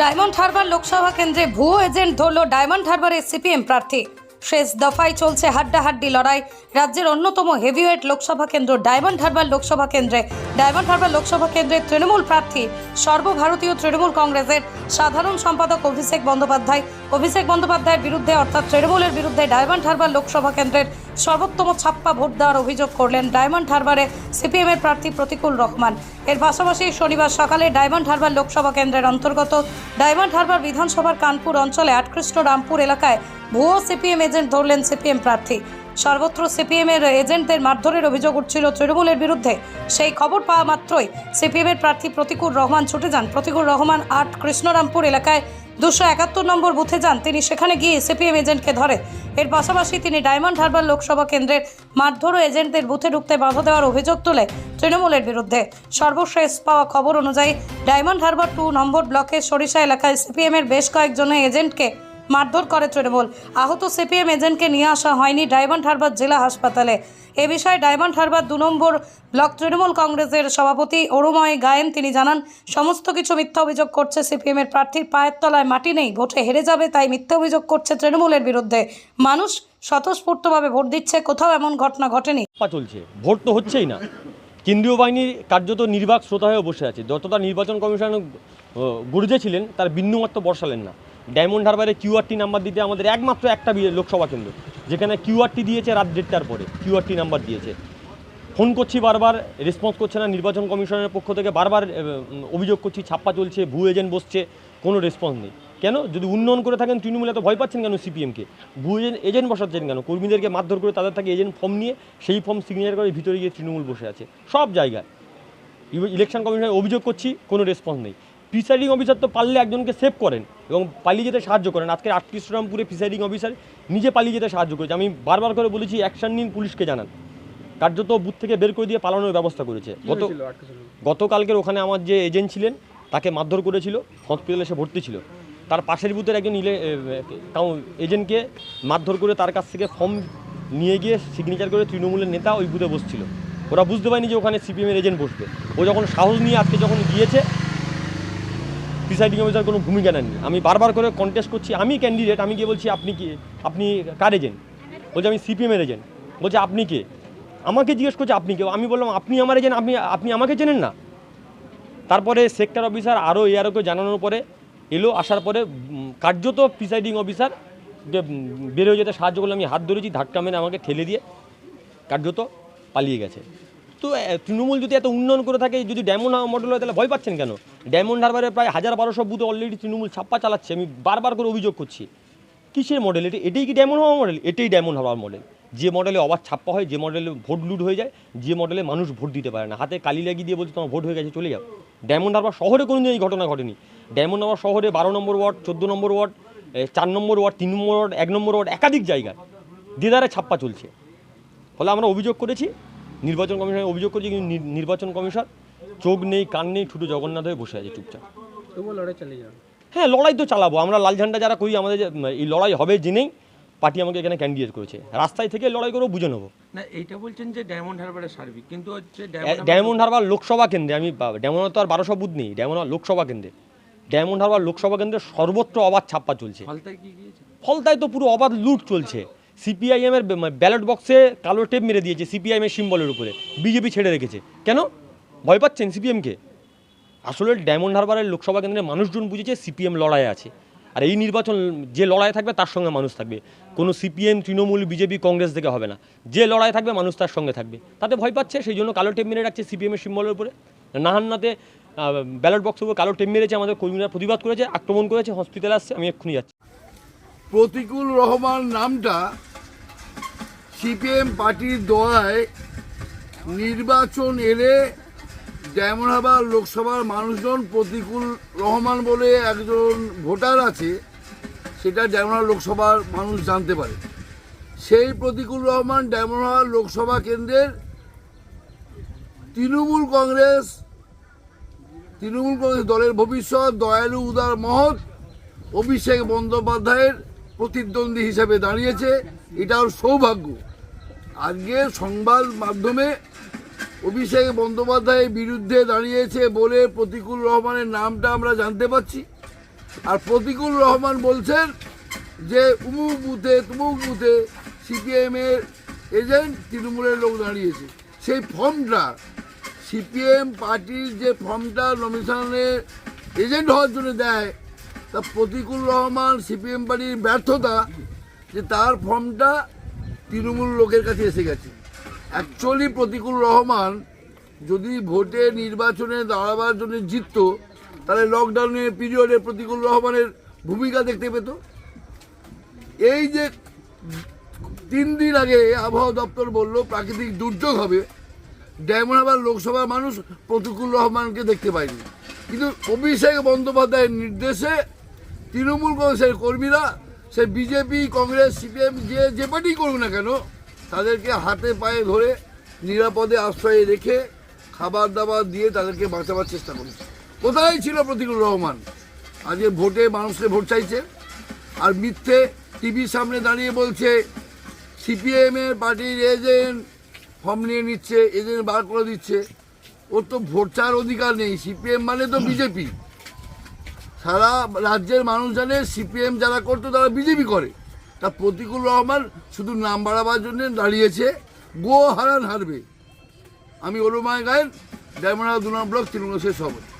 Diamond Harbour Lok Sabha কেন্দ্রে ভুয়ো agent ধরল ডায়মন্ড হারবারের সিপিএম প্রার্থী। শেষ দফায় চলছে হাড্ডাহাড্ডি লড়াই। রাজ্যের অন্যতম হেভিওয়েট লোকসভা কেন্দ্র ডায়মন্ড হারবার লোকসভা কেন্দ্রে। ডায়মন্ড হারবার লোকসভা কেন্দ্রের তৃণমূল প্রার্থী, সর্বভারতীয় তৃণমূল কংগ্রেসের সাধারণ সম্পাদক অভিষেক বন্দ্যোপাধ্যায়। অভিষেক বন্দ্যোপাধ্যায়ের বিরুদ্ধে, অর্থাৎ তৃণমূলের বিরুদ্ধে ডায়মন্ড হারবার লোকসভা কেন্দ্রের সর্বোত্তম ছাপ্পা ভোট দেওয়ার অভিযোগ করলেন ডায়মন্ড হারবারে সিপিএমের প্রার্থী প্রতিকুল রহমান। এর পাশাপাশি শনিবার সকালে ডায়মন্ড হারবার লোকসভা কেন্দ্রের অন্তর্গত ডায়মন্ড হারবার বিধানসভার কানপুর অঞ্চলে আটকৃষ্ট রামপুর এলাকায় ভুয়ো সিপিএম এজেন্ট ধরলেন সিপিএম প্রার্থী। সর্বত্র সিপিএম এর এজেন্টদের মারধরের অভিযোগ উঠছিল তৃণমূলের বিরুদ্ধে। সেই খবর পাওয়া মাত্রই সিপিএম এর প্রার্থী প্রতিকুল রহমান ছুটে যান। প্রতিকুল রহমান আট কৃষ্ণরামপুর এলাকায় দুশো একাত্তর নম্বর বুথে যান। তিনি সেখানে গিয়ে সিপিএম এজেন্টকে ধরে। এর পাশাপাশি তিনি ডায়মন্ড হারবার লোকসভা কেন্দ্রের মারধর এজেন্টদের বুথে ঢুকতে বাধা দেওয়ার অভিযোগ তুলে তৃণমূলের বিরুদ্ধে। সর্বশেষ পাওয়া খবর অনুযায়ী ডায়মন্ড হারবার টু নম্বর ব্লকের সরিষা এলাকায় সিপিএমের বেশ কয়েকজনের এজেন্টকে মারধর করে তৃণমূল। আহত সিপিএম এজেন্টকে নিয়ে আসা হয়নি ডায়মন্ড হারবার জেলা হাসপাতালে। এ বিষয়ে ডায়মন্ড হারবার দু নম্বর ব্লক তৃণমূল কংগ্রেসের সভাপতি অরুময় গায়েন তিনি জানান, সমস্ত কিছু মিথ্যা অভিযোগ করছে সিপিএমের প্রার্থীর পায়ের তলায় মাটি নেই, ভোটে হেরে যাবে তাই মিথ্যা অভিযোগ করছে তৃণমূলের বিরুদ্ধে। মানুষ স্বতঃস্ফূর্তভাবে ভোট দিচ্ছে, কোথাও এমন ঘটনা ঘটেনি। চলছে। ভোট তো হচ্ছেই না। কেন্দ্রীয় বাহিনীর কার্যত নির্বাক শ্রোতা হয়ে বসে আছে। যতটা নির্বাচন কমিশন গুরুজে ছিলেন, তার বিন্দুমাত্র বর্ষালেন না। ডায়মন্ড হারবারে কিউআরটি নাম্বার দিতে আমাদের একমাত্র একটা লোকসভা কেন্দ্র, যেখানে কিউআরটি দিয়েছে রাত দেড়টার পরে কিউআরটি নাম্বার দিয়েছে। ফোন করছি বারবার রেসপন্স করছে না, নির্বাচন কমিশনের পক্ষ থেকে বারবার অভিযোগ করছি, ছাপ্পা চলছে ভু এজেন্ট বসছে, কোনো রেসপন্স নেই। কেন? যদি উন্নয়ন করে থাকেন, তৃণমূল এত ভয় পাচ্ছেন কেন সিপিএমকে ভু এজেন্ট এজেন্ট বসাচ্ছেন কেন? কর্মীদেরকে মারধর করে তাদের থেকে এজেন্ট ফর্ম নিয়ে, সেই ফর্ম সিগনেচার করে ভিতরে গিয়ে তৃণমূল বসে আছে। সব জায়গায়। ইলেকশন কমিশনে অভিযোগ করছি, কোনো রেসপন্স নেই। প্রিসাইডিং অফিসার তো পারলে একজনকে সেভ করেন এবং পালিয়ে যেতে সাহায্য করেন। আজকে আটকৃষ্ণরামপুরে প্রিসাইডিং অফিসার নিজে পালিয়ে যেতে সাহায্য করেছে। আমি বারবার করে বলেছি অ্যাকশন নিন পুলিশকে জানান। কার্যত বুথ থেকে বের করে দিয়ে পালানোর ব্যবস্থা করেছে। গত গতকালকের ওখানে আমার যে এজেন্ট ছিলেন তাকে মারধর করেছিল হসপিটালে সে ভর্তি ছিল। তার পাশের বুথের একজন ইলে এজেন্টকে মারধর করে তার কাছ থেকে ফর্ম নিয়ে গিয়ে সিগনেচার করে তৃণমূলের নেতা ওই বুথে বসছিল। ওরা বুঝতে পারেনি যে ওখানে সিপিএমের এজেন্ট বসবে। ও যখন সাহস নিয়ে আজকে যখন গিয়েছে প্রিসাইডিং অফিসার কোনো ভূমিকা নেননি। আমি বারবার করে কন্টেস্ট করছি, আমি ক্যান্ডিডেট আমি গিয়ে বলছি, আপনি কি? আপনি কার এজেন্ট বলছে, আমি সিপিএমের এজেন্ট বলছে, আপনি কে? আমাকে জিজ্ঞেস করছে, আপনি কে? আমি বললাম, আপনি আমার এজেন্ট আপনি আপনি আমাকে চেনেন না? তারপরে সেক্টর অফিসার আরও এ এআরওকে জানানোর পরে এলো, আসার পরে কার্যত প্রিসাইডিং অফিসার যে বেরোয় যেতে সাহায্য করলে, আমি হাত ধরেছি, ধাক্কা মেরে আমাকে ঠেলে দিয়ে কার্যত পালিয়ে গেছে। তো তৃণমূল যদি এত উন্নয়ন করে থাকে, যদি ডায়মন্ড মডেল হয়, তাহলে ভয় পাচ্ছেন কেন? ডায়মন্ড হারবারে প্রায় হাজার বারোশো বুথে অলরেডি তৃণমূল ছাপ্পা চালাচ্ছে, আমি বারবার করে অভিযোগ করছি। কিসের মডেল এটি? এটাই কি ডায়মন্ড হওয়ার মডেল এটাই ডায়মন্ড হওয়ার মডেল যে মডেলে অবাধ ছাপ্পা হয়, যে মডেলে ভোট লুট হয়ে যায়, যে মডেলে মানুষ ভোট দিতে পারে না। হাতে কালি লাগিয়ে দিয়ে বলছে, তোমার ভোট হয়ে গেছে, চলে যাও। ডায়মন্ড হারবার শহরে কোনো এই ঘটনা ঘটেনি। ডায়মন্ড হারবার শহরে বারো নম্বর ওয়ার্ড, চোদ্দ নম্বর ওয়ার্ড চার নম্বর ওয়ার্ড, তিন নম্বর ওয়ার্ড, এক নম্বর ওয়ার্ড, একাধিক জায়গায় দিদারে ছাপ্পা চলছে। ফলে আমরা অভিযোগ করেছি নির্বাচন কমিশনে অভিযোগ করছি কিন্তু নির্বাচন কমিশন চোখ নেই কান নেই ঠুটো জগন্নাথ হয়ে বসে আছে চুপচাপ। তবুও লড়াই চালিয়ে যান হ্যাঁ লড়াই তো চালাবো। আমরা লাল ঝান্ডা যারা করি আমাদের যে, এই লড়াই হবে জেনেই পার্টি আমাকে এখানে ক্যান্ডিডেট করেছে। রাস্তায় থেকে লড়াই করেও বুঝে নেব। না এইটা বলছেন যে ডায়মন্ড হারবারের সার্বিক কিন্তু হচ্ছে ডায়মন্ড হারবার লোকসভা কেন্দ্রে আমি ডায়মন্ড তো আর বারোশো বুথ নেই ডায়মন্ড লোকসভা কেন্দ্রে। ডায়মন্ড হারবার লোকসভা কেন্দ্রে সর্বত্র অবাধ ছাপ্পা চলছে। ফলতায় কি ফলতায় তো পুরো অবাধ লুট চলছে। সিপিআইএম এর ব্যালট বক্সে কালো টেপ মেরে দিয়েছে সিপিআইএম এর সিম্বলের উপরে। বিজেপি ছেড়ে রেখেছে। কেন? ভয় পাচ্ছেন সিপিএমকে আসলে ডায়মন্ড হারবারের লোকসভা কেন্দ্রের মানুষজন বুঝেছে সিপিএম লড়াই আছে। আর এই নির্বাচন যে লড়াই থাকবে তার সঙ্গে মানুষ থাকবে। কোনো সিপিএম, তৃণমূল, বিজেপি, কংগ্রেস থেকে হবে না। যে লড়াই থাকবে মানুষ তার সঙ্গে থাকবে। তাতে ভয় পাচ্ছে, সেই জন্য কালো টেপ মেরে রাখছে সিপিএমের সিম্বলের উপরে। নাহান্নাতে ব্যালট বক্সের উপর কালো টেপ মেরেছে, আমাদের কর্মীরা প্রতিবাদ করেছে, আক্রমণ করেছে হসপিটালে আসছে, আমি এক্ষুনি যাচ্ছি। প্রতিকুল রহমান নামটা সিপিএম পার্টির দোয়ায় নির্বাচন এলে ডায়মন্ড হারবার লোকসভার মানুষজন প্রতিকুল রহমান বলে একজন ভোটার আছে, সেটা ডায়মন্ড লোকসভার মানুষ জানতে পারে। সেই প্রতিকুল রহমান ডায়মন্ড হারবার লোকসভা কেন্দ্রের তৃণমূল কংগ্রেস তৃণমূল কংগ্রেস দলের ভবিষ্যৎ, দয়ালু, উদার মহৎ অভিষেক বন্দ্যোপাধ্যায়ের প্রতিদ্বন্দ্বী হিসেবে দাঁড়িয়েছে। এটা ওর সৌভাগ্য। আজকে সংবাদ মাধ্যমে অভিষেক বন্দ্যোপাধ্যায়ের বিরুদ্ধে দাঁড়িয়েছে বলে প্রতিকুল রহমানের নামটা আমরা জানতে পাচ্ছি আর প্রতিকুল রহমান বলছেন যে, উমুক বুথে তুমুক বুথে সিপিএমের এজেন্ট তৃণমূলের লোক দাঁড়িয়েছে। সেই ফর্মটা, সিপিএম পার্টির যে ফর্মটা নমিনেশনের এজেন্ট হওয়ার জন্য দেয়, তা প্রতিকুল রহমান সিপিএম পার্টির ব্যর্থতা যে তার ফর্মটা তৃণমূল লোকের কাছে এসে গেছে। অ্যাকচুয়ালি প্রতিকুল রহমান যদি ভোটে নির্বাচনে দাঁড়াবার জন্য জিততো, তাহলে লকডাউনের পিরিয়ডে প্রতিকুল রহমানের ভূমিকা দেখতে পেত। এই যে তিন দিন আগে আবহাওয়া দপ্তর বলল, প্রাকৃতিক দুর্যোগ হবে। ডায়মন্ড হারবার লোকসভার মানুষ প্রতিকুল রহমানকে দেখতে পায়নি। কিন্তু অভিষেক বন্দ্যোপাধ্যায়ের নির্দেশে তৃণমূল কংগ্রেসের কর্মীরা সে বিজেপি, কংগ্রেস, সিপিএম যে যে পার্টি করুক না কেন, তাদেরকে হাতে পায়ে ধরে নিরাপদে আশ্রয়ে রেখে খাবার দাবার দিয়ে তাদেরকে বাঁচাবার চেষ্টা করেছে কোথায় ছিল প্রতিকুল রহমান? আজকে ভোটে মানুষকে ভোট চাইছে আর মিথ্যে টিভির সামনে দাঁড়িয়ে বলছে, সিপিএম এর পার্টির এজেন্ট ফর্ম নিয়ে নিচ্ছে এজেন্ট বার করে দিচ্ছে। ওর তো ভোট চাওয়ার অধিকার নেই। সিপিএম মানে তো বিজেপি। সারা রাজ্যের মানুষ জানে, সিপিএম যারা করতো তারা বিজেপি করে। তা প্রতিকূল রহমান শুধু নাম বাড়াবার জন্য দাঁড়িয়েছে গো হারান হারবে। আমি অরুমায় গায়েন, ডায়মন্ড ব্লক তৃণমূল সভাপতি।